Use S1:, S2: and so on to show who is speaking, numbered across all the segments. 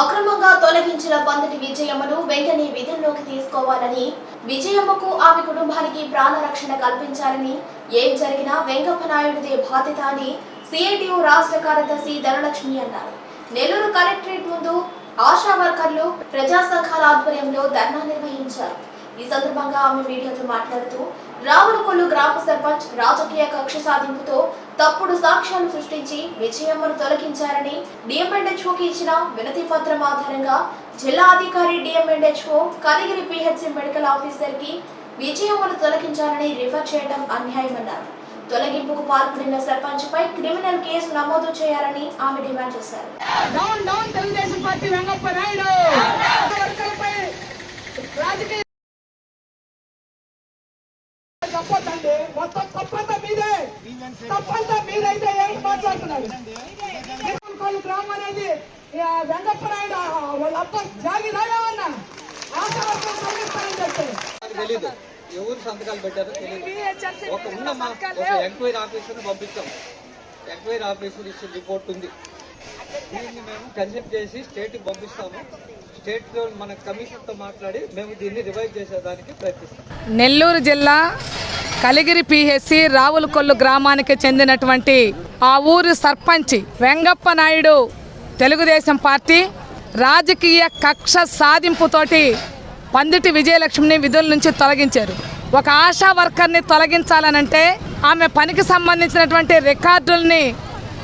S1: అక్రమంగా తొలగించిన పందిటి విజయమ్మను వెంటనే విధుల్లోకి తీసుకోవాలని విజయమ్మకు ఆమె కుటుంబానికి ప్రాణరక్షణ కల్పించాలని ఏం జరిగినా వెంకప్ప నాయుడిదే బాధ్యత అని సిఐటియు రాష్ట్ర కార్యదర్శి ధనలక్ష్మి అన్నారు. నెల్లూరు కలెక్టరేట్ ముందు ఆశా వర్కర్లు ప్రజా సంఘాల ఆధ్వర్యంలో ధర్నా నిర్వహించారు. ఈ సందర్భంగా ఆమె మీడియాతో మాట్లాడుతూ రావులకొల్లు గ్రామ సర్పంచ్ రాజకీయ కక్ష సాధింపుతో తప్పుడు సాక్ష్యాలు సృష్టించి విజయమ్మను తొలగించారని డిఎంఎన్హెచ్ఓకి ఇచ్చిన వినతి పత్రం ఆధారంగా జిల్లా అధికారి డిఎంఎండ్హెచ్ఓ కలిగిరి పిహెచ్సి మెడికల్ ఆఫీసర్కి విజయమ్మను తొలగించాలని రిఫర్ చేయడం అన్యాయమన్నారు. తొలగింపుకు పాల్పడిన సర్పంచ్ పై క్రిమినల్ కేసు నమోదు చేయాలని ఆమె డిమాండ్ చేశారు.
S2: Down down Telugu Desam party Naidu! మొత్తం తప్పంతా మీదే. తప్పంతా మీదైతే ఏం మాట్లాడుతున్నారు? గ్రామం అనేది వాళ్ళ అప్ప జాగి చెప్పి
S3: ఎవరు సంతకాలు పెట్టారో తెలియదు ఒక ఉన్నమ్మా ఒక ఎంక్వైరీ ఆఫీసర్ని పంపిస్తాం ఎంక్వైరీ ఆఫీసర్ ఇచ్చిన రిపోర్ట్ ఉంది. దీన్ని మేము కన్సల్ట్ చేసి స్టేట్కి పంపిస్తాము. స్టేట్లో మన కమిషన్తో మాట్లాడి మేము దీన్ని రివైవ్ చేసేదానికి ప్రయత్నిస్తాం.
S2: నెల్లూరు జిల్లా కలిగిరి పిహెసి రావులకొల్లు గ్రామానికి చెందినటువంటి ఆ ఊరి సర్పంచ్ వెంగప్ప నాయుడు తెలుగుదేశం పార్టీ రాజకీయ కక్ష సాధింపుతోటి పందిటి విజయలక్ష్మిని విధుల నుంచి తొలగించారు. ఒక ఆశా వర్కర్ని తొలగించాలనంటే ఆమె పనికి సంబంధించినటువంటి రికార్డుల్ని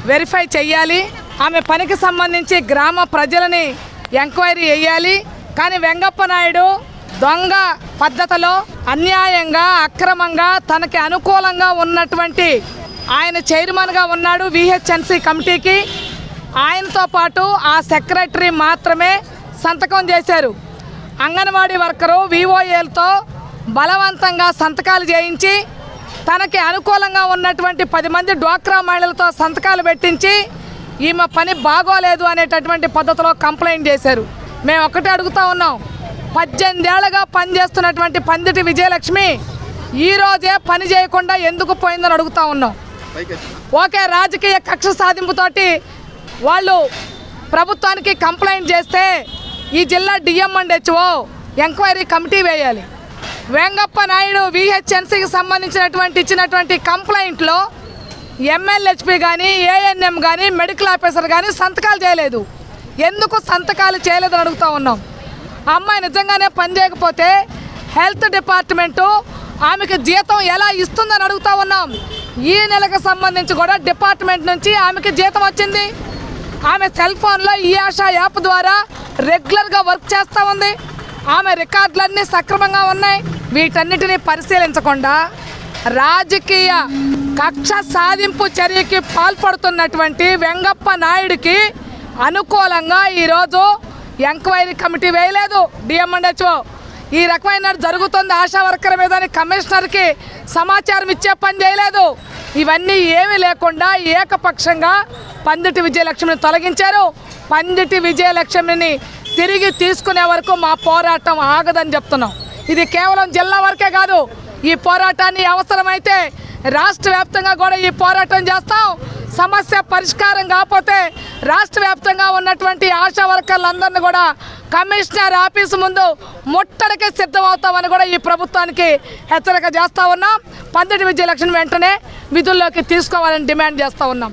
S2: వెరిఫై చేయాలి ఆమె పనికి సంబంధించి గ్రామ ప్రజలని ఎంక్వైరీ చేయాలి కానీ వెంగప్ప నాయుడు దొంగ పద్ధతిలో అన్యాయంగా అక్రమంగా తనకి అనుకూలంగా ఉన్నటువంటి ఆయన చైర్మన్గా ఉన్నాడు విహెచ్ఎన్సీ కమిటీకి. ఆయనతో పాటు ఆ సెక్రటరీ మాత్రమే సంతకం చేశారు. అంగన్వాడీ వర్కరు వివోఏలతో బలవంతంగా సంతకాలు చేయించి తనకి అనుకూలంగా ఉన్నటువంటి పది మంది డ్వాక్రా మహిళలతో సంతకాలు పెట్టించి ఈమె పని బాగోలేదు అనేటటువంటి పద్ధతిలో కంప్లైంట్ చేశారు. మేము ఒకటే అడుగుతా ఉన్నాం. పద్దెనిమిదేళ్ళుగా పనిచేస్తున్నటువంటి పందిటి విజయలక్ష్మి ఈ రోజే పని చేయకుండా ఎందుకు పోయిందని అడుగుతా ఉన్నాం. ఓకే రాజకీయ కక్ష సాధింపుతోటి వాళ్ళు ప్రభుత్వానికి కంప్లైంట్ చేస్తే ఈ జిల్లా DM and HO enquiry committee వేయాలి. వెంగప్ప నాయుడు విహెచ్ఎన్సీకి సంబంధించినటువంటి ఇచ్చినటువంటి కంప్లైంట్లో ఎంఎల్హెచ్పి కానీ ఏఎన్ఎం కానీ మెడికల్ ఆఫీసర్ కానీ సంతకాలు చేయలేదు. ఎందుకు సంతకాలు చేయలేదని అడుగుతా ఉన్నాం. అమ్మాయి నిజంగానే పని చేయకపోతే హెల్త్ డిపార్ట్మెంటు ఆమెకి జీతం ఎలా ఇస్తుందని అడుగుతా ఉన్నాం. ఈ నెలకు సంబంధించి కూడా డిపార్ట్మెంట్ నుంచి ఆమెకి జీతం వచ్చింది. ఆమె సెల్ ఫోన్లో ఈ ఆశా యాప్ ద్వారా రెగ్యులర్గా వర్క్ చేస్తూ ఉంది. ఆమె రికార్డులన్నీ సక్రమంగా ఉన్నాయి. వీటన్నిటిని పరిశీలించకుండా రాజకీయ కక్ష సాధింపు చర్యకి పాల్పడుతున్నటువంటి వెంగప్ప నాయుడికి అనుకూలంగా ఈరోజు ఎంక్వైరీ కమిటీ వేయలేదు. డిఎంఎండ్హెచ్ఓ ఈ రకమైన జరుగుతుంది ఆశా వర్కర్ మీద కమిషనర్కి సమాచారం ఇచ్చే పని చేయలేదు. ఇవన్నీ ఏమీ లేకుండా ఏకపక్షంగా పందిటి విజయలక్ష్మిని తొలగించారు. పందిటి విజయలక్ష్మిని తిరిగి తీసుకునే వరకు మా పోరాటం ఆగదని చెప్తున్నాం. ఇది కేవలం జిల్లా వరకే కాదు ఈ పోరాటాన్ని అవసరమైతే రాష్ట్ర వ్యాప్తంగా కూడా ఈ పోరాటం చేస్తాం. సమస్య పరిష్కారం కాకపోతే రాష్ట్ర వ్యాప్తంగా ఉన్నటువంటి ఆశా వర్కర్లందరినీ కూడా కమిషనర్ ఆఫీసు ముందు ముట్టడికి సిద్ధమవుతామని కూడా ఈ ప్రభుత్వానికి హెచ్చరిక చేస్తా ఉన్నాం. పందిటి విజయలక్ష్మి వెంటనే విధుల్లోకి తీసుకోవాలని డిమాండ్ చేస్తూ ఉన్నాం.